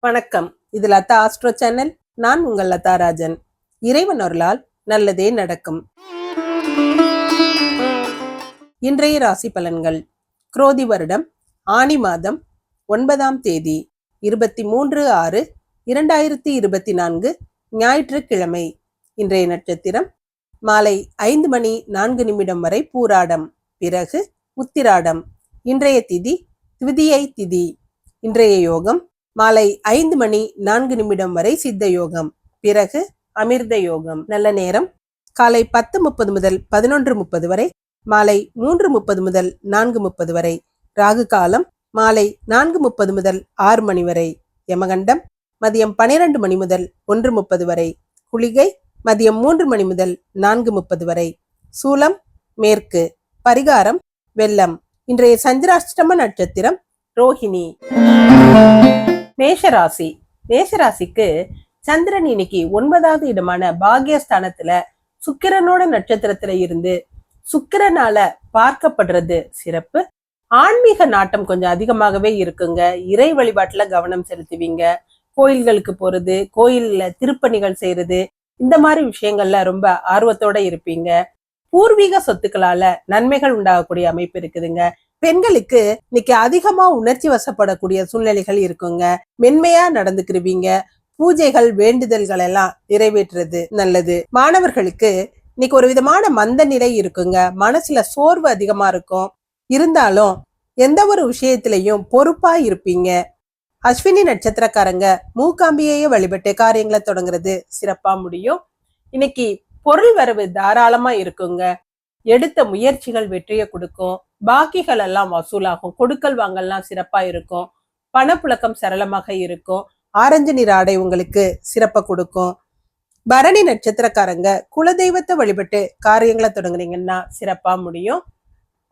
வணக்கம். இது Latha astro channel நான் உங்கள் லதா ராஜன். இறைவன் அருளால் நல்லதே நடக்கும். இன்றைய ராசி பலன்கள். குரோதி வருடம் ஆனி மாதம் ஒன்பதாம் தேதி இருபத்தி மூன்று ஆறு இரண்டாயிரத்தி இருபத்தி நான்கு ஞாயிற்றுக்கிழமை. இன்றைய நட்சத்திரம் மாலை ஐந்து மணி நான்கு நிமிடம் வரை பூராடம். பிறகு உத்திராடம். இன்றைய திதி திவிதியை திதி. இன்றைய யோகம் மாலை ஐந்து மணி நான்கு நிமிடம் வரை சித்த யோகம். பிறகு அமிர்த யோகம். நல்ல நேரம். காலை பத்து முப்பது முதல் பதினொன்று முப்பது வரை மாலை மூன்று முப்பது முதல் நான்கு முப்பது வரை ராகு காலம் மாலை நான்கு முப்பது முதல் ஆறு மணி வரை யமகண்டம் மதியம் பனிரெண்டு மணி முதல் ஒன்று முப்பது வரை குளிகை மதியம் மூன்று மணி முதல் நான்கு முப்பது வரை சூலம் மேற்கு பரிகாரம் வெள்ளம். இன்றைய சந்திராஷ்டம நட்சத்திரம் ரோஹிணி. மேஷராசி. மேஷராசிக்கு சந்திரன் இன்னைக்கு ஒன்பதாவது இடமான பாகியஸ்தானத்துல சுக்கிரனோட நட்சத்திரத்துல இருந்து சுக்கிரனால பார்க்கப்படுறது சிறப்பு. ஆன்மீக நாட்டம் கொஞ்சம் அதிகமாகவே இருக்குங்க. இறை வழிபாட்டுல கவனம் செலுத்துவீங்க. கோயில்களுக்கு போறது கோயில்ல திருப்பணிகள் செய்யறது இந்த மாதிரி விஷயங்கள்ல ரொம்ப ஆர்வத்தோட இருப்பீங்க. பூர்வீக சொத்துக்களால நன்மைகள் உண்டாகக்கூடிய அமைப்பு இருக்குதுங்க. பெண்களுக்கு இன்னைக்கு அதிகமா உணர்ச்சி வசப்படக்கூடிய சூழ்நிலைகள் இருக்குங்க. மென்மையா நடந்துக்கிருவீங்க. பூஜைகள் வேண்டுதல்கள் எல்லாம் நிறைவேற்றுறது நல்லது. மாணவர்களுக்கு இன்னைக்கு ஒரு விதமான மந்த நிலை இருக்குங்க. மனசுல சோர்வு அதிகமா இருக்கும். இருந்தாலும் எந்த ஒரு விஷயத்திலையும் பொறுப்பா இருப்பீங்க. அஸ்வினி நட்சத்திரக்காரங்க மூக்காம்பியையே வழிபட்டு காரியங்களை தொடங்குறது சிறப்பா முடியும். இன்னைக்கு பொருள் வரவு தாராளமா இருக்குங்க. எடுத்த முயற்சிகள் வெற்றியை கொடுக்கும். பாக்கிகள் எல்லாம் வசூலாகும். கொடுக்கல் வாங்கல்லாம் சிறப்பா இருக்கும். பணப்புழக்கம் சரளமாக இருக்கும். ஆரஞ்சு நிற ஆடை உங்களுக்கு சிறப்பை கொடுக்கும். பரணி நட்சத்திரக்காரங்க குலதெய்வத்தை வழிபட்டு காரியங்களை தொடங்குனீங்கன்னா சிறப்பா முடியும்.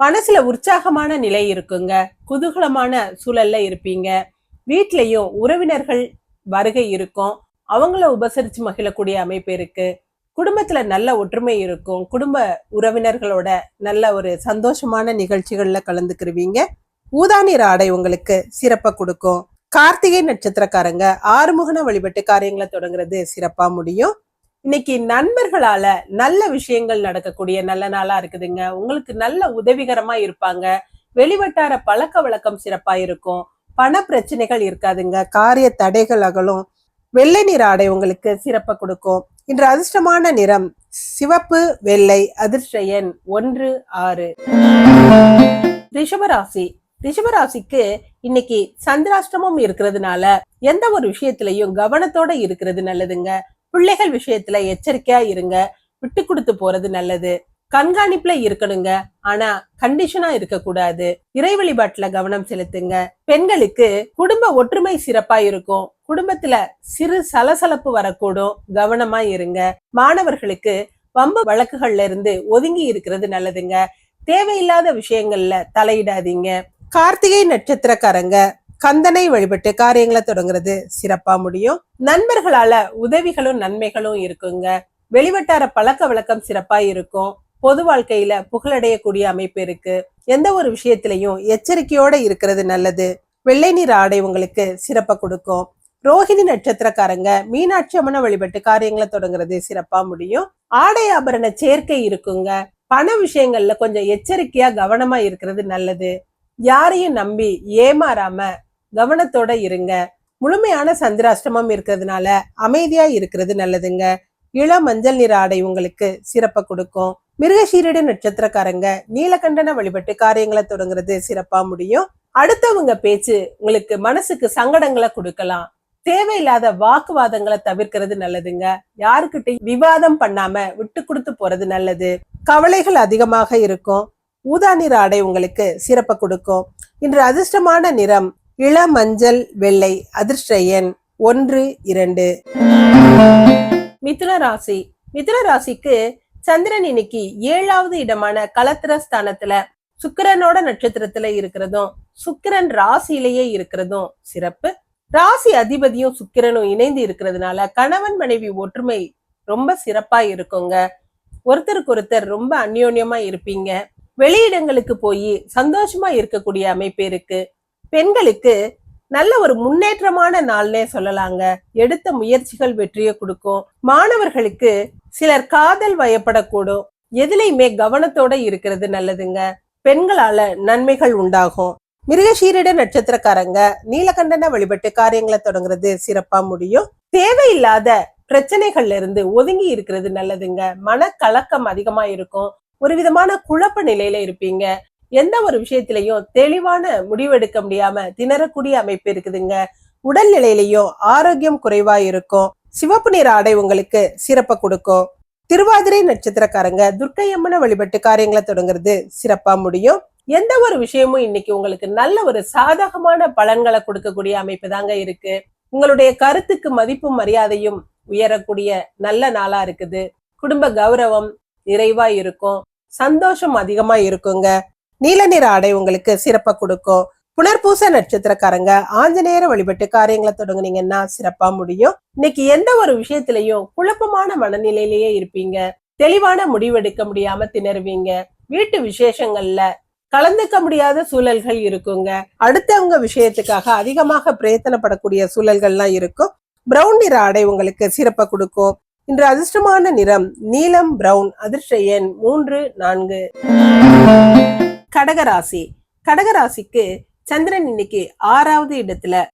மனசுல உற்சாகமான நிலை இருக்குங்க. குதூகலமான சூழல்ல இருப்பீங்க. வீட்லயும் உறவினர்கள் வருகை இருக்கும். அவங்கள உபசரிச்சு மகிழக்கூடிய அமைப்பு இருக்கு. குடும்பத்துல நல்ல ஒற்றுமை இருக்கும். குடும்ப உறவினர்களோட நல்ல ஒரு சந்தோஷமான நிகழ்ச்சிகள்ல கலந்துக்கிருவீங்க. ஊதா நிற ஆடை உங்களுக்கு சிறப்பா கொடுக்கும். கார்த்திகை நட்சத்திரக்காரங்க ஆறுமுகன வழிபட்டு காரியங்களை தொடங்குறது சிறப்பா முடியும். இன்னைக்கு நண்பர்களால நல்ல விஷயங்கள் நடக்கக்கூடிய நல்ல நாளா இருக்குதுங்க. உங்களுக்கு நல்ல உதவிகரமா இருப்பாங்க. வெளிவட்டார பழக்க வழக்கம் சிறப்பா இருக்கும். பண பிரச்சனைகள் இருக்காதுங்க. காரிய தடைகள் அகலும். வெள்ளை நிற ஆடை உங்களுக்கு சிறப்பை கொடுக்கும். இன்று அதிர்ஷ்டமான நிறம் சிவப்பு வெள்ளை அதிர்ஷ்ட எண் ஒன்று ஆறு. ரிஷபராசி. ரிஷபராசிக்கு இன்னைக்கு சந்திராஷ்டமம் இருக்கிறதுனால எந்த ஒரு விஷயத்திலையும் கவனத்தோட இருக்கிறது நல்லதுங்க. பிள்ளைகள் விஷயத்துல எச்சரிக்கையா இருங்க. விட்டு கொடுத்து போறது நல்லது. கண்காணிப்புல இருக்கணுங்க. ஆனா கண்டிஷனா இருக்க கூடாது. இறை வழிபாட்டுல கவனம் செலுத்துங்க. பெண்களுக்கு குடும்ப ஒற்றுமை சிறப்பா இருக்கும். குடும்பத்துல சிறு சலசலப்பு வரக்கூடும். கவனமா இருங்க. மாணவர்களுக்கு வம்பு வழக்குகள்ல இருந்து ஒதுங்கி இருக்கிறது நல்லதுங்க. தேவையில்லாத விஷயங்கள்ல தலையிடாதீங்க. கார்த்திகை நட்சத்திரக்காரங்க கந்தனை வழிபட்டு காரியங்களை தொடங்குறது சிறப்பா முடியும். நண்பர்களால உதவிகளும் நன்மைகளும் இருக்குங்க. வெளிவட்டார பழக்க வழக்கம் சிறப்பா இருக்கும். பொது வாழ்க்கையில புகழடையக்கூடிய அமைப்பு இருக்கு. எந்த ஒரு விஷயத்திலையும் எச்சரிக்கையோட இருக்கிறது நல்லது. வெள்ளை நீர் ஆடை உங்களுக்கு சிறப்பை கொடுக்கும். ரோஹிணி நட்சத்திரக்காரங்க மீனாட்சி அம்மனை வழிபட்டு காரியங்களை தொடங்குறது சிறப்பா முடியும். ஆடை ஆபரண சேர்க்கை இருக்குங்க. பண விஷயங்கள்ல கொஞ்சம் எச்சரிக்கையா கவனமா இருக்கிறது நல்லது. யாரையும் நம்பி ஏமாறாம கவனத்தோட இருங்க. முழுமையான சந்திராஷ்டமம் இருக்கிறதுனால அமைதியா இருக்கிறது நல்லதுங்க. இள மஞ்சள் நிற ஆடை உங்களுக்கு சிறப்பை கொடுக்கும். மிருகஷீரடி நட்சத்திரக்காரங்க நீலகண்டன வழிபட்டு காரியங்களை தொடங்குறது சிறப்பா முடியும். அடுத்தவங்க பேச்சு உங்களுக்கு மனசுக்கு சங்கடங்களை கொடுக்கலாம். தேவையில்லாத வாக்குவாதங்களை தவிர்க்கிறது நல்லதுங்க. யாருக்கிட்டையும் விவாதம் பண்ணாம விட்டு கொடுத்து போறது நல்லது. கவலைகள் அதிகமாக இருக்கும். ஊதா நிற ஆடை உங்களுக்கு சிறப்பை கொடுக்கும். இன்று அதிர்ஷ்டமான நிறம் இள மஞ்சள் வெள்ளை அதிர்ஷ்ட எண் ஒன்று இரண்டு. மிதுன ராசி. மிதுன ராசிக்கு சந்திரன் இன்னைக்கு ஏழாவது இடமான கலத்திர ஸ்தானத்துல சுக்கிரனோட நட்சத்திரத்துல இருக்கிறதும் சுக்கிரன் ராசியிலேயே இருக்கிறதும் சிறப்பு. ராசி அதிபதியும் சுக்கிரனும் இணைந்து இருக்கிறதுனால கணவன் மனைவி ஒற்றுமை ரொம்ப சிறப்பா இருக்குங்க. ஒருத்தருக்கு ஒருத்தர் ரொம்ப அந்யோன்யமா இருப்பீங்க. வெளியிடங்களுக்கு போய் சந்தோஷமா இருக்கக்கூடிய அமைப்பு இருக்கு. பெண்களுக்கு நல்ல ஒரு முன்னேற்றமான நாள்னே சொல்லலாங்க. எடுத்த முயற்சிகள் வெற்றியை கொடுக்கும். மாணவர்களுக்கு சிலர் காதல் வயப்படக்கூடும். எதுலையுமே கவனத்தோட இருக்கிறது நல்லதுங்க. பெண்களால நன்மைகள் உண்டாகும். மிருகஷீரிட நட்சத்திரக்காரங்க நீலகண்டன வழிபட்டு காரியங்களை தொடங்குறது சிறப்பா முடியும். தேவையில்லாத பிரச்சனைகள்ல இருந்து ஒதுங்கி இருக்கிறது நல்லதுங்க. மனக்கலக்கம் அதிகமா இருக்கும். ஒரு விதமான குழப்ப நிலையில இருப்பீங்க. எந்த ஒரு விஷயத்திலையும் தெளிவான முடிவெடுக்க முடியாம திணறக்கூடிய அமைப்பு இருக்குதுங்க. உடல்நிலையிலையும் ஆரோக்கியம் குறைவா இருக்கும். சிவப்பு நிற ஆடை உங்களுக்கு சிறப்பை கொடுக்கும் திருவாதிரை நட்சத்திரக்காரங்க துர்க்கை அம்மனை வழிபட்டு காரியங்களை தொடங்குறது சிறப்பா முடியும். எந்த ஒரு விஷயமும் இன்னைக்கு உங்களுக்கு நல்ல ஒரு சாதகமான பலன்களை கொடுக்கக்கூடிய அமைப்பு தாங்க இருக்கு. உங்களுடைய கருத்துக்கு மதிப்பும் மரியாதையும் உயரக்கூடிய நல்ல நாளா இருக்குது. குடும்ப கௌரவம் நிறைவா இருக்கும். சந்தோஷம் அதிகமா இருக்குங்க. நீல நிற ஆடை உங்களுக்கு சிறப்பை கொடுக்கும் புனர்பூச நட்சத்திரக்காரங்க ஆஞ்சநேயரை வழிபட்டு காரியங்களை தொடங்குனீங்கன்னா சிறப்பா முடியும். இன்னைக்கு எந்த ஒரு விஷயத்திலையும் குழப்பமான மனநிலையிலேயே இருப்பீங்க. தெளிவான முடிவெடுக்க முடியாம திணறுவீங்க. வீட்டு விசேஷங்கள்ல கலந்துக்க முடியாத சூழல்கள் இருக்குங்க. அடுத்தவங்க விஷயத்துக்காக அதிகமாக பிரயத்தனப்படக்கூடிய சூழல்கள்லாம் இருக்கும். பிரவுன் நிற ஆடை உங்களுக்கு சிறப்பை கொடுக்கும். இன்று அதிர்ஷ்டமான நிறம் நீலம் பிரவுன். அதிர்ஷ்ட எண் மூன்று நான்கு. கடகராசி. கடகராசிக்கு சந்திரன் இன்னைக்கு ஆறாவது இடத்துல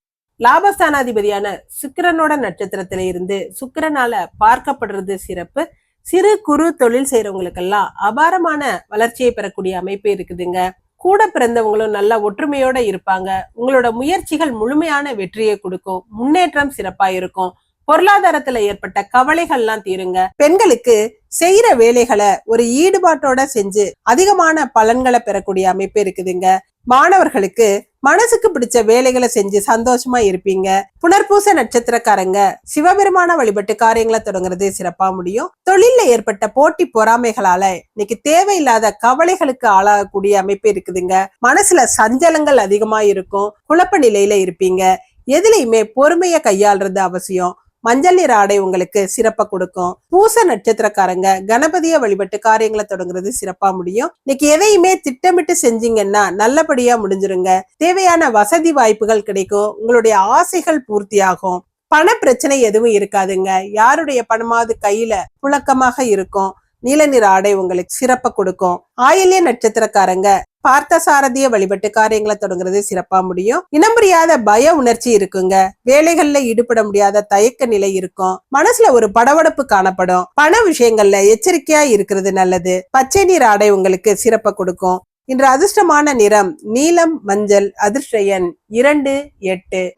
லாபஸ்தானாதிபதியான சுக்கிரனோட நட்சத்திரத்துல இருந்து சுக்கிரனால பார்க்கப்படுறது சிறப்பு. சிறு குறு தொழில் செய்யறவங்களுக்கெல்லாம் அபாரமான வளர்ச்சியை பெறக்கூடிய அமைப்பு இருக்குதுங்க. கூட பிறந்தவங்களும் நல்ல ஒற்றுமையோட இருப்பாங்க. உங்களோட முயற்சிகள் முழுமையான வெற்றியை கொடுக்கும். முன்னேற்றம் சிறப்பா இருக்கும். பொருளாதாரத்துல ஏற்பட்ட கவலைகள்லாம் தீருங்க. பெண்களுக்கு செய்யற வேலைகளை ஒரு ஈடுபாட்டோட செஞ்சு அதிகமான பலன்களை பெறக்கூடிய அமைப்பு இருக்குதுங்க. மாணவர்களுக்கு மனசுக்கு பிடிச்ச வேலைகளை செஞ்சு சந்தோஷமா இருப்பீங்க. புனர்பூச நட்சத்திரக்காரங்க சிவபெருமான வழிபட்டு காரியங்களை தொடங்குறது சிறப்பா முடியும். தொழில்ல ஏற்பட்ட போட்டி பொறாமைகளால இன்னைக்கு தேவையில்லாத கவலைகளுக்கு ஆளாகக்கூடிய அமைப்பு இருக்குதுங்க. மனசுல சஞ்சலங்கள் அதிகமா இருக்கும். குழப்ப நிலையில இருப்பீங்க. எதுலையுமே பொறுமைய கையாளுறது அவசியம். மஞ்சள் நிற ஆடை உங்களுக்கு சிறப்பா கொடுக்கும். பூச நட்சத்திரக்காரங்க கணபதிய வழிபட்டு காரியங்களை தொடங்குறது சிறப்பா முடியும். இன்னைக்கு எதையுமே திட்டமிட்டு செஞ்சீங்கன்னா நல்லபடியா முடிஞ்சிருங்க. தேவையான வசதி வாய்ப்புகள் கிடைக்கும். உங்களுடைய ஆசைகள் பூர்த்தியாகும். பண பிரச்சனை எதுவும் இருக்காதுங்க. யாருடைய பணமாவது கையில புழக்கமாக இருக்கும். நீல நிற ஆடை உங்களுக்கு சிறப்பை கொடுக்கும். ஆயில்ய நட்சத்திரக்காரங்க பார்த்த சாரதிய வழிபட்டு காரியங்களை தொடங்குறது சிறப்பா முடியும். இனம் புரியாத பய உணர்ச்சி இருக்குங்க. வேலைகள்ல ஈடுபட முடியாத தயக்க நிலை இருக்கும். மனசுல ஒரு படபடப்பு காணப்படும். பண விஷயங்கள்ல எச்சரிக்கையா இருக்கிறது நல்லது. பச்சை நீர் ஆடை உங்களுக்கு சிறப்பை கொடுக்கும். இன்று அதிர்ஷ்டமான நிறம் நீலம் மஞ்சள் அதிர்ஷ்ட எண் இரண்டு எட்டு.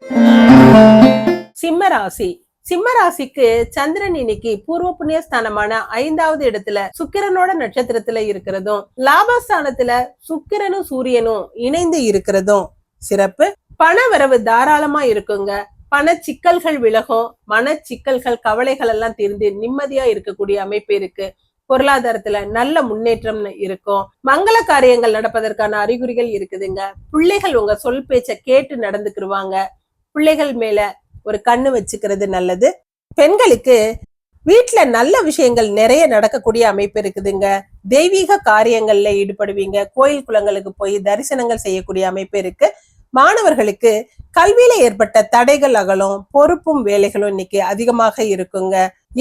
சிம்ம ராசி. சிம்மராசிக்கு சந்திரன் இன்னைக்கு பூர்வ புண்ணிய ஸ்தானமான ஐந்தாவது இடத்துல சுக்கிரனோட நட்சத்திரத்துல இருக்கிறதும் லாபஸ்தானத்துல சுக்கிரனும் சூரியனும் இணைந்து இருக்கிறதும் சிறப்பு. பண வரவு தாராளமா இருக்குங்க. பண சிக்கல்கள் விலகும். மன சிக்கல்கள் கவலைகள் எல்லாம் தீர்ந்து நிம்மதியா இருக்கக்கூடிய அமைப்பு இருக்கு. பொருளாதாரத்துல நல்ல முன்னேற்றம் இருக்கும். மங்கள காரியங்கள் நடப்பதற்கான அறிகுறிகள் இருக்குதுங்க. பிள்ளைகள் உங்க சொல் பேச்ச கேட்டு நடந்துக்கிருவாங்க. பிள்ளைகள் மேல ஒரு கண்ணு வச்சுக்கிறது நல்லது. பெண்களுக்கு வீட்டுல நல்ல விஷயங்கள் நிறைய நடக்கக்கூடிய அமைப்பு இருக்குதுங்க. தெய்வீக காரியங்கள்ல ஈடுபடுவீங்க. கோயில் குளங்களுக்கு போய் தரிசனங்கள் செய்யக்கூடிய அமைப்பு இருக்கு. மாணவர்களுக்கு கல்வியில ஏற்பட்ட தடைகள் அகலும் பொறுப்பும் வேலைகளும் இன்னைக்கு அதிகமாக இருக்குங்க.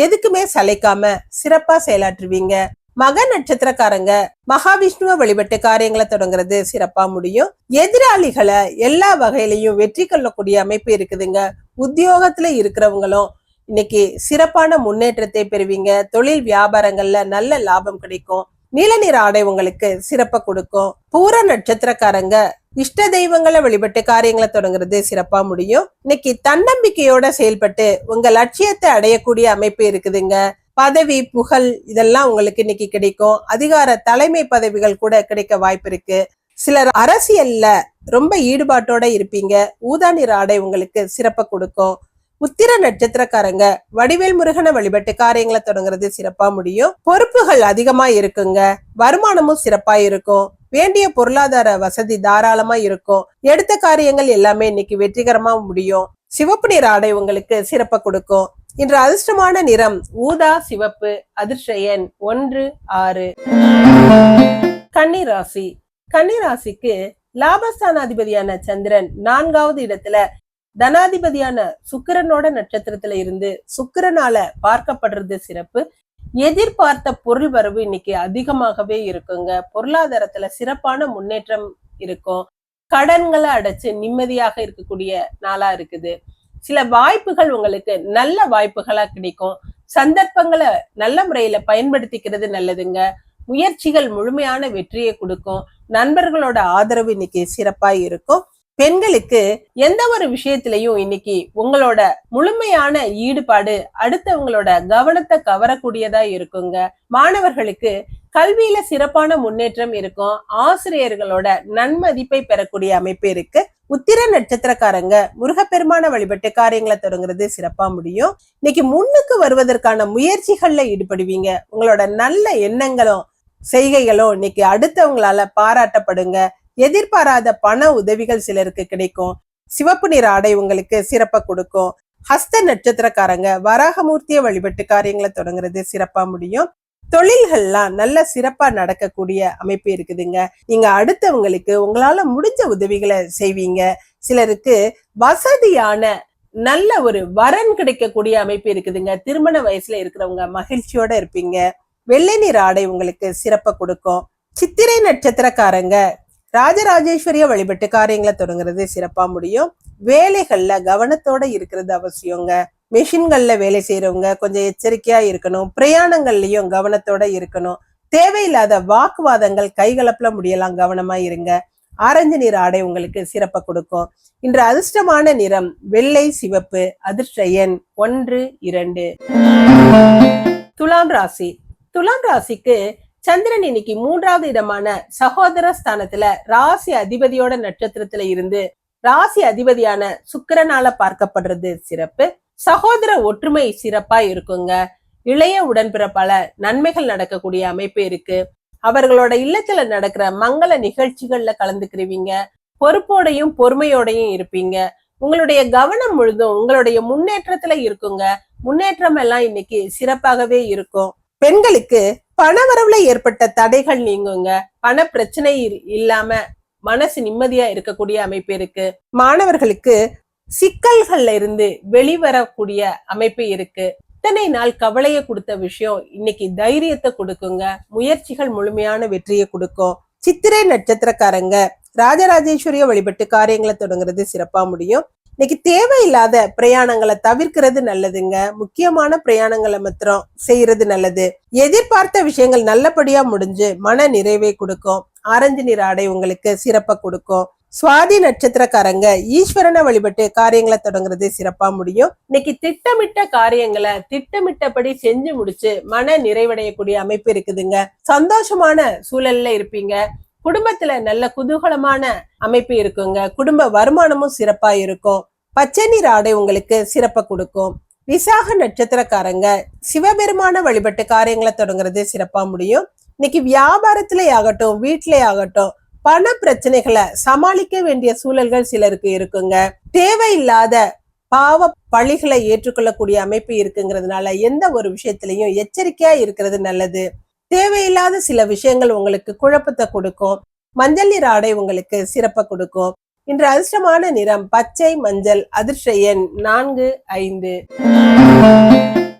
எதுக்குமே சளைக்காம சிறப்பா செயலாற்றுவீங்க. மக நட்சத்திரக்காரங்க மகாவிஷ்ணுவை வழிபட்டு காரியங்களை தொடங்குறது சிறப்பா முடியும். எதிராளிகளை எல்லா வகையிலையும் வெற்றி கொள்ளக்கூடிய அமைப்பு இருக்குதுங்க. உத்தியோகத்துல இருக்கிறவங்களும் இன்னைக்கு சிறப்பான முன்னேற்றத்தை பெறுவீங்க. தொழில் வியாபாரங்கள்ல நல்ல லாபம் கிடைக்கும். நீல நிற ஆடை உங்களுக்கு சிறப்பை கொடுக்கும். பூர நட்சத்திரக்காரங்க இஷ்ட தெய்வங்களை வழிபட்டு காரியங்களை தொடங்குறது சிறப்பா முடியும். இன்னைக்கு தன்னம்பிக்கையோட செயல்பட்டு உங்க லட்சியத்தை அடையக்கூடிய அமைப்பு இருக்குதுங்க. பதவி புகழ் இதெல்லாம் உங்களுக்கு இன்னைக்கு கிடைக்கும். அதிகார தலைமை பதவிகள் கூட கிடைக்க வாய்ப்பு இருக்கு. சிலர் அரசியல்ல ரொம்ப ஈடுபாட்டோட இருப்பீங்க. ஊதா நிற ஆடை உங்களுக்கு சிறப்பை கொடுக்கும். உத்திர நட்சத்திரக்காரங்க வடிவேல் முருகனை வழிபட்டு காரியங்களை தொடங்குறது சிறப்பா முடியும். பொறுப்புகள் அதிகமா இருக்குங்க. வருமானமும் சிறப்பா இருக்கும். வேண்டிய பொருளாதார வசதி தாராளமா இருக்கும். எடுத்த காரியங்கள் எல்லாமே இன்னைக்கு வெற்றிகரமா முடியும். சிவப்பு நிற ஆடை உங்களுக்கு சிறப்பை கொடுக்கும். இன்று அதிர்ஷ்டமான நிறம் ஊதா சிவப்பு அதிர்ஷ்ட எண் ஒன்று ஆறு. கன்னிராசி கன்னிராசிக்கு லாபஸ்தானாதிபதியான சந்திரன் நான்காவது இடத்துல தனாதிபதியான சுக்கிரனோட நட்சத்திரத்துல இருந்து சுக்கிரனால பார்க்கப்படுறது சிறப்பு. எதிர்பார்த்த பொருள் வரவு இன்னைக்கு அதிகமாகவே இருக்குங்க. பொருளாதாரத்துல சிறப்பான முன்னேற்றம் இருக்கும். கடன்களை அடைச்சு நிம்மதியாக இருக்கக்கூடிய நாளா இருக்குது. சில வாய்ப்புகள் உங்களுக்கு நல்ல வாய்ப்புகளா கிடைக்கும். சந்தர்ப்பங்களை நல்ல முறையில பயன்படுத்திக்கிறது நல்லதுங்க. முயற்சிகள் முழுமையான வெற்றியை கொடுக்கும். நண்பர்களோட ஆதரவு இன்னைக்கு சிறப்பா இருக்கும். பெண்களுக்கு எந்த ஒரு விஷயத்திலையும் இன்னைக்கு உங்களோட முழுமையான ஈடுபாடு அடுத்தவங்களோட கவனத்தை கவரக்கூடியதா இருக்குங்க. மாணவர்களுக்கு கல்வியில சிறப்பான முன்னேற்றம் இருக்கும். ஆசிரியர்களோட நன்மதிப்பை பெறக்கூடிய அமைப்பு இருக்கு. உத்திர நட்சத்திரக்காரங்க முருகப்பெருமான வழிபட்டு காரியங்களை தொடங்குறது சிறப்பா முடியும். இன்னைக்கு முன்னுக்கு வருவதற்கான முயற்சிகள்ல ஈடுபடுவீங்க. உங்களோட நல்ல எண்ணங்களும் செய்கைகளும் இன்னைக்கு அடுத்தவங்களால பாராட்டப்படுங்க. எதிர்பாராத பண உதவிகள் சிலருக்கு கிடைக்கும். சிவப்பு நிற ஆடை உங்களுக்கு சிறப்பா கொடுக்கும். ஹஸ்த நட்சத்திரக்காரங்க வராகமூர்த்தியை வழிபட்டு காரியங்களை தொடங்குறது சிறப்பா முடியும். தொழில்கள்லாம் நல்ல சிறப்பா நடக்கக்கூடிய அமைப்பு இருக்குதுங்க. நீங்க அடுத்தவங்களுக்கு உங்களால முடிஞ்ச உதவிகளை செய்வீங்க. சிலருக்கு வசதியான நல்ல ஒரு வரன் கிடைக்கக்கூடிய அமைப்பு இருக்குதுங்க. திருமண வயசுல இருக்கிறவங்க மகிழ்ச்சியோட இருப்பீங்க. வெள்ளை நீர் ஆடை உங்களுக்கு சிறப்பை கொடுக்கும். சித்திரை நட்சத்திரக்காரங்க ராஜராஜேஸ்வரிய வழிபட்டு காரியங்களை தொடங்குறது சிறப்பா முடியும். வேலைகள்ல கவனத்தோட இருக்கிறது அவசியங்க. மிஷின்கள்ல வேலை செய்யறவங்க கொஞ்சம் எச்சரிக்கையா இருக்கணும். பிரயாணங்கள்லயும் கவனத்தோட இருக்கணும். தேவையில்லாத வாக்குவாதங்கள் கைகலப்புல முடியலாம். கவனமா இருங்க. ஆரஞ்சு நிற ஆடை உங்களுக்கு சிறப்பை கொடுக்கும். இன்று அதிர்ஷ்டமான நிறம் வெள்ளை சிவப்பு அதிர்ஷ்ட எண் ஒன்று இரண்டு. துலாம் ராசி. துலாம் ராசிக்கு சந்திரன் இன்னைக்கு மூன்றாவது இடமான சகோதர ஸ்தானத்துல ராசி அதிபதியோட நட்சத்திரத்துல இருந்து ராசி அதிபதியான சுக்கிரனால பார்க்கப்படுறது சிறப்பு. சகோதர ஒற்றுமை சிறப்பா இருக்குங்க. இளைய உடன்பிறப்பால நன்மைகள் நடக்கக்கூடிய அமைப்பு இருக்கு. அவர்களோட இல்லத்துல நடக்கிற மங்கள நிகழ்ச்சிகள்ல கலந்துக்கிறீங்க பொறுப்போடையும் பொறுமையோடையும் இருப்பீங்க. உங்களுடைய கவனம் முழுதும் உங்களுடைய முன்னேற்றத்துல இருக்குங்க. முன்னேற்றம் எல்லாம் இன்னைக்கு சிறப்பாகவே இருக்கும். பெண்களுக்கு பணவரவுல ஏற்பட்ட தடைகள் நீங்குங்க. பண பிரச்சனை இல்லாம மனசு நிம்மதியா இருக்கக்கூடிய அமைப்பு இருக்கு. மாணவர்களுக்கு சிக்கல்கள்ல இருந்து வெளிவரக்கூடிய அமைப்பு இருக்கு. இத்தனை நாள் கவலைய கொடுத்த விஷயம் இன்னைக்கு தைரியத்தை கொடுக்குங்க. முயற்சிகள் முழுமையான வெற்றியை கொடுக்கும். சித்திரை நட்சத்திரக்காரங்க ராஜராஜேஸ்வரிய வழிபட்டு காரியங்களை தொடங்குறது சிறப்பா முடியும். இன்னைக்கு தேவையில்லாத பிரயாணங்களை தவிர்க்கிறது நல்லதுங்க. முக்கியமான பிரயாணங்களை மாத்திரம் செய்யறது நல்லது. எதிர்பார்த்த விஷயங்கள் நல்லபடியா முடிஞ்சு மன நிறைவை கொடுக்கும். ஆரஞ்சு நிற ஆடை உங்களுக்கு சிறப்பை கொடுக்கும். சுவாதி நட்சத்திரக்காரங்க ஈஸ்வரனை வழிபட்டு காரியங்களை தொடங்குறது சிறப்பா முடியும். இன்னைக்கு திட்டமிட்ட காரியங்களை திட்டமிட்டபடி செஞ்சு முடிச்சு மன நிறைவடையக்கூடிய அமைப்பு இருக்குதுங்க. சந்தோஷமான சூழல்ல இருப்பீங்க. குடும்பத்துல நல்ல குதூகலமான அமைப்பு இருக்குங்க. குடும்ப வருமானமும் சிறப்பா இருக்கும். பச்சை நீர் ஆடை உங்களுக்கு சிறப்பை கொடுக்கும். விசாக நட்சத்திரக்காரங்க சிவபெருமான வழிபட்டு காரியங்களை தொடங்குறது சிறப்பா முடியும். இன்னைக்கு வியாபாரத்திலே ஆகட்டும் வீட்டிலே ஆகட்டும் பண பிரச்சனைகளை சமாளிக்க வேண்டிய சூழல்கள் சிலருக்கு இருக்குங்க. தேவையில்லாத பாவ பழிகளை ஏற்றுக்கொள்ளக்கூடிய அமைப்பு இருக்குங்கிறதுனால எந்த ஒரு விஷயத்திலையும் எச்சரிக்கையா இருக்கிறது நல்லது. தேவையில்லாத சில விஷயங்கள் உங்களுக்கு குழப்பத்தை கொடுக்கும். மஞ்சள் நிற ஆடை உங்களுக்கு சிறப்பை கொடுக்கும். இன்று அதிர்ஷ்டமான நிறம் பச்சை மஞ்சள் அதிர்ஷ்ட எண் நான்கு ஐந்து.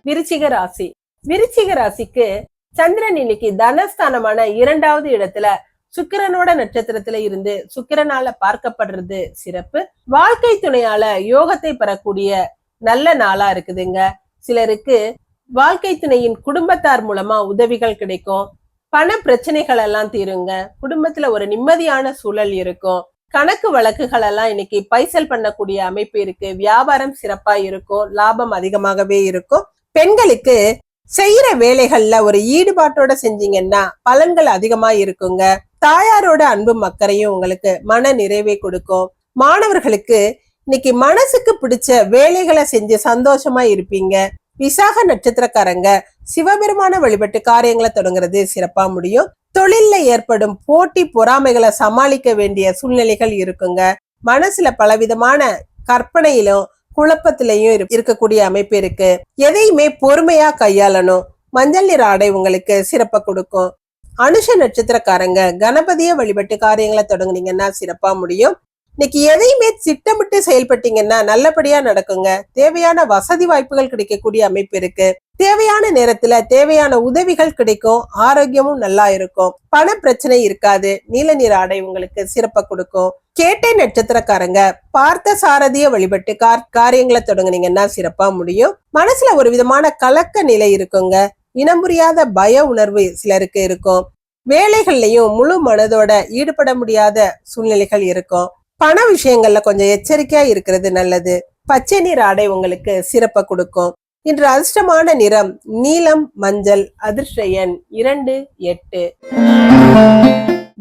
விருச்சிக ராசி. விருச்சிக ராசிக்கு சந்திரன் இன்னைக்கு தனஸ்தானமான இரண்டாவது இடத்துல சுக்கிரனோட நட்சத்திரத்துல இருந்து சுக்கிரனால பார்க்கப்படுறது சிறப்பு. வாழ்க்கை துணையால யோகத்தை பெறக்கூடிய நல்ல நாளா இருக்குதுங்க. சிலருக்கு வாழ்க்கை துணையின் குடும்பத்தார் மூலமா உதவிகள் கிடைக்கும். பண பிரச்சனைகள் எல்லாம் தீருங்க. குடும்பத்துல ஒரு நிம்மதியான சூழல் இருக்கும். கணக்கு வழக்குகள் எல்லாம் இன்னைக்கு பைசல் பண்ணக்கூடிய அமைப்பு இருக்கு. வியாபாரம் சிறப்பா இருக்கும். லாபம் அதிகமாகவே இருக்கும். பெண்களுக்கு செய்யற வேலைகள்ல ஒரு ஈடுபாட்டோட செஞ்சீங்கன்னா பலன்கள் அதிகமா இருக்குங்க. தாயாரோட அன்பும் அக்கறையும் உங்களுக்கு மன நிறைவை கொடுக்கும். மாணவர்களுக்கு இன்னைக்கு மனசுக்கு பிடிச்ச வேலைகளை செஞ்சு சந்தோஷமா இருப்பீங்க. விசாக நட்சத்திரக்காரங்க சிவபெருமான வழிபட்டு காரியங்களை தொடங்குறது சிறப்பா முடியும். தொழில்ல ஏற்படும் போட்டி பொறாமைகளை சமாளிக்க வேண்டிய சூழ்நிலைகள் இருக்குங்க. மனசுல பலவிதமான கற்பனையிலும் குழப்பத்திலையும் இரு- இருக்கக்கூடிய அமைப்பு இருக்கு. எதையுமே பொறுமையா கையாளணும். மஞ்சள் நிற ஆடை உங்களுக்கு சிறப்பை கொடுக்கும். அனுஷ நட்சத்திரக்காரங்க கணபதியை வழிபட்டு காரியங்களை தொடங்குனீங்கன்னா சிறப்பா முடியும். இன்னைக்கு எதையுமே திட்டமிட்டு செயல்பட்டீங்கன்னா நல்லபடியா நடக்குங்க. தேவையான வசதி வாய்ப்புகள் கிடைக்கக்கூடிய அமைப்பு இருக்கு. தேவையான நேரத்துல தேவையான உதவிகள் கிடைக்கும். ஆரோக்கியமும் நல்லா இருக்கும். பண பிரச்சனை இருக்காது. நீல நிற ஆடை உங்களுக்கு சிறப்ப கொடுக்கும். கேட்டை நட்சத்திரக்காரங்க பார்த்த சாரதிய வழிபட்டு கார் காரியங்களை தொடங்குனீங்கன்னா சிறப்பா முடியும். மனசுல ஒரு விதமான கலக்க நிலை இருக்குங்க. இனம் புரியாத பய உணர்வு சிலருக்கு இருக்கும். வேலைகள்லையும் முழு மனதோட ஈடுபட முடியாத சூழ்நிலைகள் இருக்கும். பண விஷயங்கள்ல கொஞ்சம் எச்சரிக்கையா இருக்கிறது நல்லது. பச்சை நிற ஆடை உங்களுக்கு சிறப்பை கொடுக்கும். இன்று அதிர்ஷ்டமான நிறம் நீலம் மஞ்சள் அதிர்ஷ்ட எண் இரண்டு எட்டு.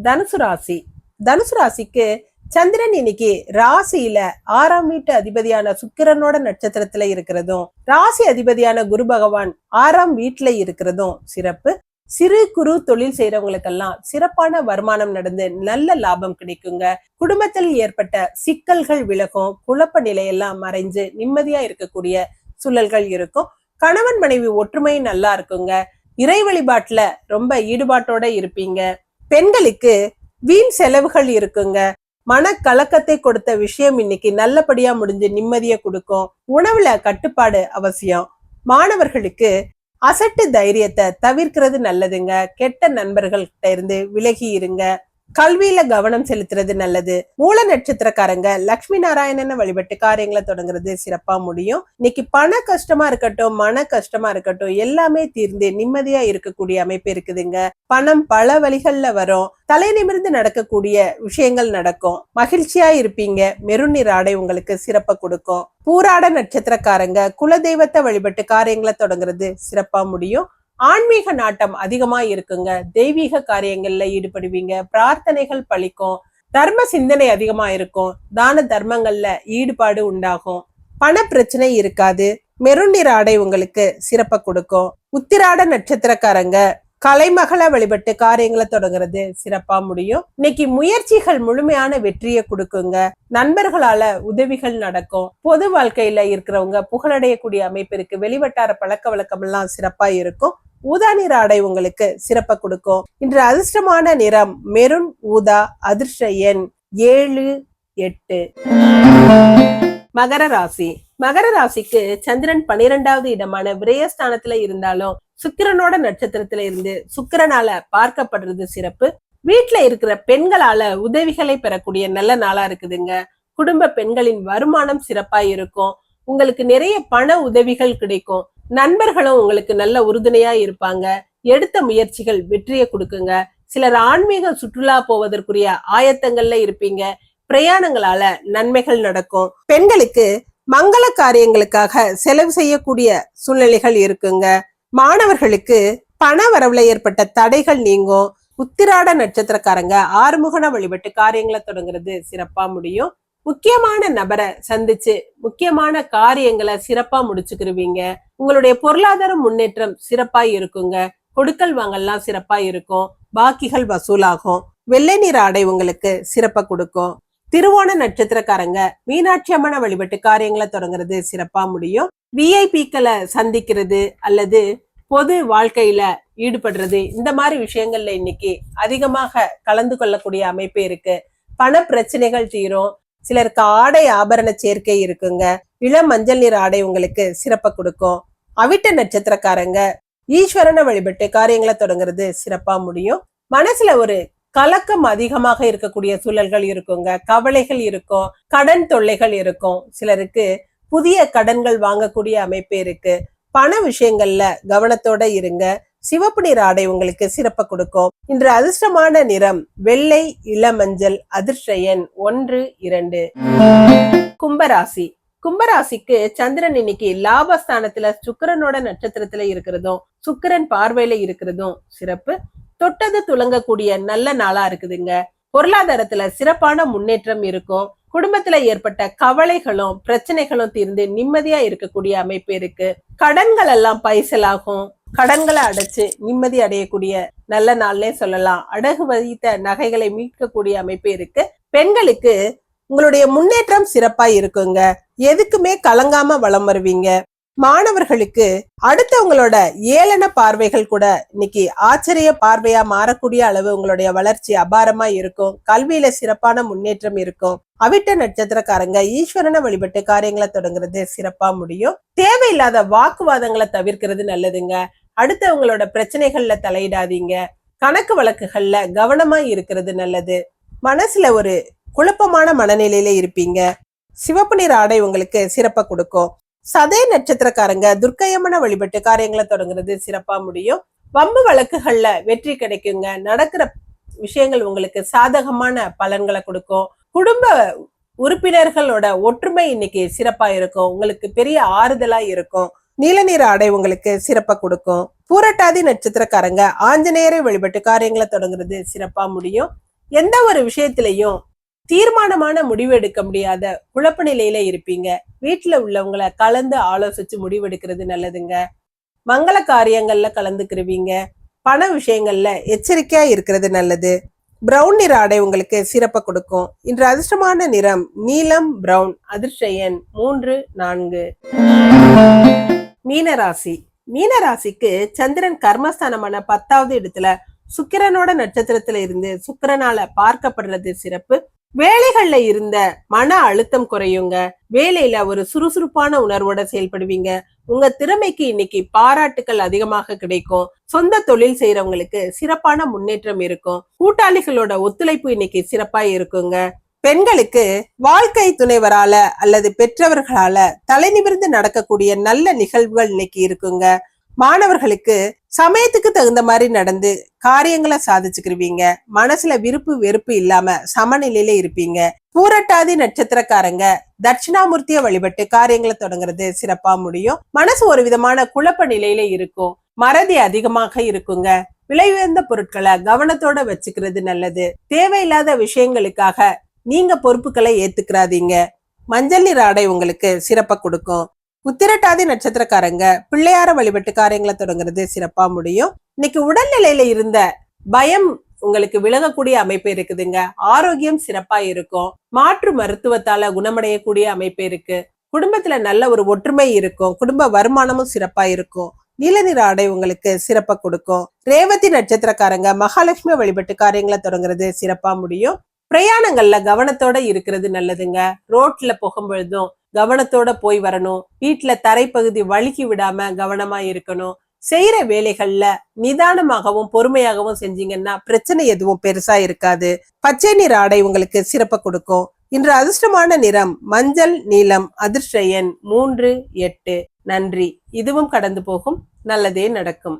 தனுசு ராசி. தனுசு ராசிக்கு சந்திரன் இன்னைக்கு ராசியில ஆறாம் வீட்டு அதிபதியான சுக்கிரனோட நட்சத்திரத்துல இருக்கிறதும் ராசி அதிபதியான குரு பகவான் ஆறாம் வீட்டுல இருக்கிறதும் சிறப்பு. சிறு குறு தொழில் செய்யறவங்களுக்கெல்லாம் சிறப்பான வருமானம் நடந்து நல்ல லாபம் கிடைக்குங்க. குடும்பத்தில் ஏற்பட்ட சிக்கல்கள் விலகும் குழப்ப நிலையெல்லாம் மறைஞ்சு நிம்மதியா இருக்கக்கூடிய சூழல்கள் இருக்கும். கணவன் மனைவி ஒற்றுமை நல்லா இருக்குங்க. இறை வழிபாட்டுல ரொம்ப ஈடுபாட்டோட இருப்பீங்க. பெண்களுக்கு வீண் செலவுகள் இருக்குங்க. மனக்கலக்கத்தை கொடுத்த விஷயம் இன்னைக்கு நல்லபடியா முடிஞ்சு நிம்மதியை கொடுக்கும். உணவுல கட்டுப்பாடு அவசியம். மாணவர்களுக்கு அசட்டு தைரியத்தை தவிர்க்கிறது நல்லதுங்க. கெட்ட நண்பர்கள்கிட்ட இருந்து விலகி இருங்க. கல்வியில கவனம் செலுத்துறது நல்லது. மூல நட்சத்திரக்காரங்க லக்ஷ்மி நாராயணனை வழிபட்டு காரியங்களை தொடங்குறது சிறப்பா முடியும். இன்னைக்கு பண கஷ்டமா இருக்கட்டும் மன கஷ்டமா இருக்கட்டும் எல்லாமே தீர்ந்து நிம்மதியா இருக்கக்கூடிய அமைப்பு இருக்குதுங்க. பணம் பல வழிகள்ல வரும். தலை நிமிர்ந்து நடக்கக்கூடிய விஷயங்கள் நடக்கும். மகிழ்ச்சியா இருப்பீங்க. மெருநீர் ஆடை உங்களுக்கு சிறப்பை கொடுக்கும். பூராட நட்சத்திரக்காரங்க குலதெய்வத்தை வழிபட்டு காரியங்களை தொடங்குறது சிறப்பா முடியும். ஆன்மீக நாட்டம் அதிகமா இருக்குங்க. தெய்வீக காரியங்கள்ல ஈடுபடுவீங்க. பிரார்த்தனைகள் பழிக்கும். தர்ம சிந்தனை அதிகமா இருக்கும். தான தர்மங்கள்ல ஈடுபாடு உண்டாகும். பண பிரச்சனை இருக்காது. மெருண்டிற ஆடை உங்களுக்கு சிறப்ப கொடுக்கும். உத்திராட நட்சத்திரக்காரங்க கலைமகளா வழிபட்டு காரியங்களை தொடங்குறது சிறப்பா முடியும். இன்னைக்கு முயற்சிகள் முழுமையான வெற்றியை கொடுக்குங்க. நண்பர்களால உதவிகள் நடக்கும். பொது வாழ்க்கையில இருக்கிறவங்க புகழடையக்கூடிய அமைப்பு இருக்கு. வெளிவட்டார பழக்க வழக்கம் எல்லாம் சிறப்பா இருக்கும். ஊதா நிற ஆடை உங்களுக்கு சிறப்பை கொடுக்கும். இன்று அதிர்ஷ்டமான நிறம் மெருன் ஊதா அதிர்ஷ்ட எண் ஏழு எட்டு. மகர ராசி. மகர ராசிக்கு சந்திரன் பனிரெண்டாவது இடமான விரயஸ்தானத்துல இருந்தாலும் சுக்கிரனோட நட்சத்திரத்துல இருந்து சுக்கிரனால பார்க்கப்படுறது சிறப்பு. வீட்டுல இருக்கிற பெண்களால உதவிகளை பெறக்கூடிய நல்ல நாளா இருக்குதுங்க. குடும்ப பெண்களின் வருமானம் சிறப்பா இருக்கும். உங்களுக்கு நிறைய பண உதவிகள் கிடைக்கும். நண்பர்களும் உங்களுக்கு நல்ல உறுதுணையா இருப்பாங்க. எடுத்த முயற்சிகள் வெற்றியை கொடுக்குங்க. சிலர் ஆன்மீக சுற்றுலா போவதற்குரிய ஆயத்தங்கள்ல இருப்பீங்க. பிரயாணங்களால நன்மைகள் நடக்கும். பெண்களுக்கு மங்கள காரியங்களுக்காக செலவு செய்யக்கூடிய சூழ்நிலைகள் இருக்குங்க. மாணவர்களுக்கு பண வரவுல ஏற்பட்ட தடைகள் நீங்கும். உத்திராட நட்சத்திரக்காரங்க ஆறுமுகன வழிபட்டு காரியங்களை தொடங்குறது சிறப்பா முடியும். முக்கியமான நபரை சந்திச்சு முக்கியமான காரியங்களை சிறப்பா முடிச்சுக்கிருவீங்க. உங்களுடைய பொருளாதார முன்னேற்றம் சிறப்பா இருக்குங்க. கொடுக்கல் வாங்கல்லாம் சிறப்பா இருக்கும். பாக்கிகள் வசூலாகும். வெள்ளை நிற ஆடை உங்களுக்கு சிறப்பா கொடுக்கும். திருவோண நட்சத்திரக்காரங்க மீனாட்சி அம்மனை வழிபட்டு காரியங்களை தொடங்குறது சிறப்பா முடியும். விஐபிக்களை சந்திக்கிறது அல்லது பொது வாழ்க்கையில ஈடுபடுறது இந்த மாதிரி விஷயங்கள்ல இன்னைக்கு அதிகமாக கலந்து கொள்ளக்கூடிய அமைப்பு இருக்கு. பண பிரச்சனைகள் தீரும். சிலருக்கு ஆடை ஆபரண சேர்க்கை இருக்குங்க. இளம் மஞ்சள் நீர் ஆடை உங்களுக்கு சிறப்ப கொடுக்கும். அவிட்ட நட்சத்திரக்காரங்க ஈஸ்வரனை வழிபட்டு காரியங்களை தொடங்குறது சிறப்பா முடியும். மனசுல ஒரு கலக்கம் அதிகமாக இருக்கக்கூடிய சூழல்கள் இருக்குங்க. கவலைகள் இருக்கும். கடன் தொல்லைகள் இருக்கும். சிலருக்கு புதிய கடன்கள் வாங்கக்கூடிய அமைப்பு இருக்கு. பண விஷயங்கள்ல கவனத்தோட இருங்க. சிவப்பு நிற ஆடை உங்களுக்கு சிறப்ப கொடுக்கும். இன்று அதிர்ஷ்டமான நிறம் வெள்ளை இளமஞ்சள் அதிர்ஷ்ட எண் ஒன்று இரண்டு. கும்பராசி. கும்பராசிக்கு சந்திரன் இன்னைக்கு லாபஸ்தானத்துல சுக்கிரனோட நட்சத்திரத்துல இருக்கிறதும் சுக்கிரன் பார்வையில இருக்கிறதும் சிறப்பு. தொட்டது துலங்கக்கூடிய நல்ல நாளா இருக்குதுங்க. பொருளாதாரத்துல சிறப்பான முன்னேற்றம் இருக்கும். குடும்பத்துல ஏற்பட்ட கவலைகளும் பிரச்சனைகளும் தீர்ந்து நிம்மதியா இருக்கக்கூடிய அமைப்பு இருக்கு. கடன்கள் எல்லாம் பைசலாகும். கடன்களை அடைச்சு நிம்மதி அடையக்கூடிய நல்ல நாள்னே சொல்லலாம். அடகு வைத்த நகைகளை மீட்கக்கூடிய அமைப்பு இருக்கு. பெண்களுக்கு உங்களுடைய முன்னேற்றம் சிறப்பா இருக்குங்க. எதுக்குமே கலங்காம வளம் வருவீங்க. மாணவர்களுக்கு அடுத்தவங்களோட ஏளன பார்வைகள் கூட இன்னைக்கு ஆச்சரிய பார்வையா மாறக்கூடிய அளவு உங்களுடைய வளர்ச்சி அபாரமா இருக்கும். கல்வியில சிறப்பான முன்னேற்றம் இருக்கும். அவிட்ட நட்சத்திரக்காரங்க ஈஸ்வரனை வழிபட்டு காரியங்களை தொடங்குறது சிறப்பா முடியும். தேவையில்லாத வாக்குவாதங்களை தவிர்க்கிறது நல்லதுங்க. அடுத்தவங்களோட பிரச்சனைகள்ல தலையிடாதீங்க. கணக்கு வழக்குகள்ல கவனமா இருக்கிறது நல்லது. மனசுல ஒரு குழப்பமான மனநிலையில இருப்பீங்க. சிவப்பு நிற ஆடை உங்களுக்கு சிறப்பை கொடுக்கும். சதய நட்சத்திரக்காரங்க துர்க்கையம்மனை வழிபட்டு காரியங்களை தொடங்குறது சிறப்பா முடியும். வம்பு வழக்குகள்ல வெற்றி கிடைக்குங்க. நடக்கிற விஷயங்கள் உங்களுக்கு சாதகமான பலன்களை கொடுக்கும். குடும்ப உறுப்பினர்களோட ஒற்றுமை இன்னைக்கு சிறப்பா இருக்கும். உங்களுக்கு பெரிய ஆறுதலா இருக்கும். நீல நிற ஆடை உங்களுக்கு சிறப்பா கொடுக்கும். பூரட்டாதி நட்சத்திரக்காரங்க ஆஞ்சநேயரை வழிபட்டு காரியங்களை தொடங்குறது சிறப்பா முடியும். எந்த ஒரு விஷயத்திலையும் தீர்மானமான முடிவு எடுக்க முடியாத குழப்ப நிலையில இருப்பீங்க. வீட்டுல உள்ளவங்கள கலந்து ஆலோசிச்சு முடிவெடுக்கிறது நல்லதுங்க. மங்கள காரியங்கள்ல கலந்துக்கிருவீங்க. பண விஷயங்கள்ல எச்சரிக்கையா இருக்கிறது நல்லது. பிரவுன் நிற ஆடை உங்களுக்கு சிறப்பை கொடுக்கும். இன்று அதிர்ஷ்டமான நிறம் நீலம் பிரவுன் அதிர்ஷ்டயன் மூன்று நான்கு. மீனராசி. மீனராசிக்கு சந்திரன் கர்மஸ்தானமான பத்தாவது இடத்துல சுக்கிரனோட நட்சத்திரத்துல இருந்து சுக்கிரனால பார்க்கப்படுறது சிறப்பு. வேலைகள்ல இருந்த மன அழுத்தம் குறையுங்க. வேலையில ஒரு சுறுசுறுப்பான உணர்வோட செயல்படுவீங்க. உங்க திறமைக்கு இன்னைக்கு பாராட்டுக்கள் அதிகமாக கிடைக்கும். சொந்த தொழில் செய்யறவங்களுக்கு சிறப்பான முன்னேற்றம் இருக்கும். கூட்டாளிகளோட ஒத்துழைப்பு இன்னைக்கு சிறப்பா இருக்குங்க. பெண்களுக்கு வாழ்க்கை துணைவரால அல்லது பெற்றவர்களால தலை நிமிர்ந்து நடக்கக்கூடிய நல்ல நிகழ்வுகள் இன்னைக்கு இருக்குங்க. மாணவர்களுக்கு சமயத்துக்கு தகுந்த மாதிரி நடந்து காரியங்களை சாதிச்சுக்கிருவீங்க. மனசுல விருப்பு வெறுப்பு இல்லாம சமநிலையில இருப்பீங்க. பூரட்டாதி நட்சத்திரக்காரங்க தட்சிணாமூர்த்திய வழிபட்டு காரியங்களை தொடங்குறது சிறப்பா முடியும். மனசு ஒரு விதமான குழப்ப நிலையில இருக்கும். மறதி அதிகமாக இருக்குங்க. விலை உயர்ந்த பொருட்களை கவனத்தோட வச்சுக்கிறது நல்லது. தேவையில்லாத விஷயங்களுக்காக நீங்க பொறுப்புகளை ஏத்துக்கிறாதீங்க. மஞ்சள் நீர் ஆடை உங்களுக்கு சிறப்பை கொடுக்கும். உத்திரட்டாதி நட்சத்திரக்காரங்க பிள்ளையார வழிபட்டு காரியங்களை தொடங்குறது சிறப்பா முடியும். இன்னைக்கு உடல்நிலையில இருந்த பயம் உங்களுக்கு விலகக்கூடிய அமைப்பு இருக்குதுங்க. ஆரோக்கியம் சிறப்பா இருக்கும். மாற்று மருத்துவத்தால குணமடையக்கூடிய அமைப்பு இருக்கு. குடும்பத்துல நல்ல ஒரு ஒற்றுமை இருக்கும். குடும்ப வருமானமும் சிறப்பா இருக்கும். நீலநிற ஆடை உங்களுக்கு சிறப்பா கொடுக்கும். ரேவதி நட்சத்திரக்காரங்க மகாலட்சுமி வழிபட்டு காரியங்களை தொடங்குறது சிறப்பா முடியும். பிரயாணங்கள்ல கவனத்தோட இருக்கிறது நல்லதுங்க. ரோட்ல போகும்பொழுதும் கவனத்தோட போய் வரணும். வீட்டுல தரைப்பகுதி வழுக்கி விடாம கவனமா இருக்கணும். செய்யற வேலைகள்ல நிதானமாகவும் பொறுமையாகவும் செஞ்சீங்கன்னா பிரச்சனை எதுவும் பெருசா இருக்காது. பச்சை நிற ஆடை உங்களுக்கு சிறப்பை கொடுக்கும். இன்று அதிர்ஷ்டமான நிறம் மஞ்சள் நீலம் அதிர்ஷ்ட எண் மூன்று எட்டு. நன்றி. இதுவும் கடந்து போகும். நல்லதே நடக்கும்.